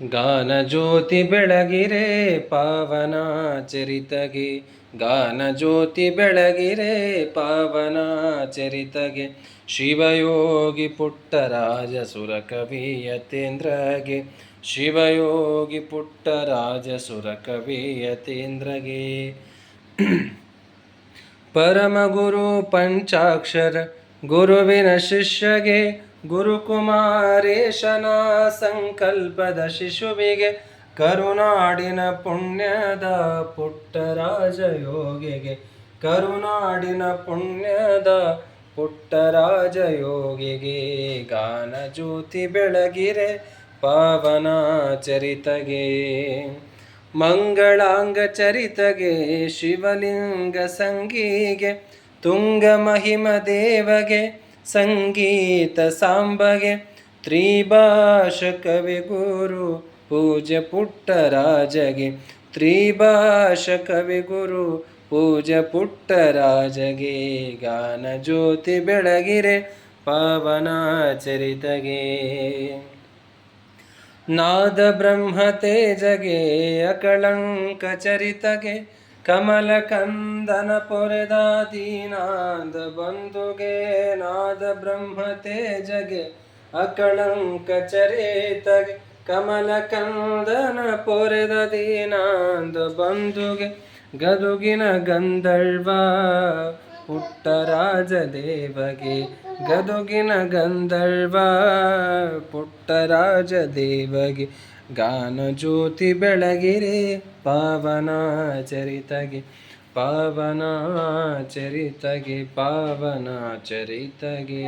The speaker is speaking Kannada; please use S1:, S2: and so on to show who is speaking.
S1: ಗಾನ ಜ್ಯೋತಿ ಬೆಳಗಿರೆ ಪಾವನ ಚರಿತಗೆ ಗಾನ ಜ್ಯೋತಿ ಬೆಳಗಿರೆ ಪಾವನ ಚರಿತಗೆ ಶಿವಯೋಗಿ ಪುಟ್ಟರಾಜ ಸುರಕವಿ ಯತೇಂದ್ರಗೆ ಶಿವಯೋಗಿ ಪುಟ್ಟರಾಜ ಸುರಕವಿ ಯತೇಂದ್ರಗೆ ಪರಮಗುರು ಪಂಚಾಕ್ಷರ ಗುರುವಿನ ಶಿಷ್ಯಗೆ. ಗುರುಕುಮಾರೇಶನ ಸಂಕಲ್ಪದ ಶಿಶುವಿಗೆ, ಕರುನಾಡಿನ ಪುಣ್ಯದ ಪುಟ್ಟರಾಜ ಯೋಗಿಗೆ ಕರುನಾಡಿನ ಪುಣ್ಯದ ಪುಟ್ಟರಾಜ ಯೋಗಿಗೆ ಗಾನ ಜ್ಯೋತಿ ಬೆಳಗಿರೆ ಪಾವನ ಚರಿತಗೆ. ಮಂಗಳಾಂಗ ಚರಿತಗೆ ಶಿವಲಿಂಗ ಸಂಗೀಗೆ ತುಂಗ ಮಹಿಮ ದೇವಗೆ ಸಂಗೀತ ಸಾಂಬಗೆ ತ್ರಿಭಾಷ ಕವಿ ಗುರು ಪೂಜೆ ಪುಟ್ಟರಾಜಗೆ ತ್ರಿಭಾಷ ಕವಿ ಗುರು ಪೂಜೆ ಪುಟ್ಟರಾಜಗೆ ಗಾನ ಜ್ಯೋತಿ ಬೆಳಗಿರೆ ಪಾವನ ಚರಿತಗೆ ನಾದ ಬ್ರಹ್ಮ ತೇಜಗೆ ಅಕಳಂಕ ಚರಿತಗೆ ಕಮಲ ಕಂದನ ಪೊರೆದ ದೀನಾದ ಬಂಧುಗೆ ನಾದ ಬ್ರಹ್ಮ ತೇಜಗೆ ಅಕಳಂಕ ಚರೇತಗೆ ಕಮಲ ಕಂದನ ಪೊರೆದ ದೀನಾದ ಬಂಧುಗೆ ಗದುಗಿನ ಗಂಧರ್ವ ಪುಟ್ಟರಾಜ ದೇವಗೆ ಗದುಗಿನ ಗಂಧರ್ವ. ಪುಟ್ಟರಾಜ ದೇವಗೆ ಗಾನ ಜ್ಯೋತಿ ಬೆಳಗಿರೆ ಪಾವನ ಚರಿತಗೆ. ಪಾವನ ಚರಿತಗೆ ಪಾವನ ಚರಿತಗೆ.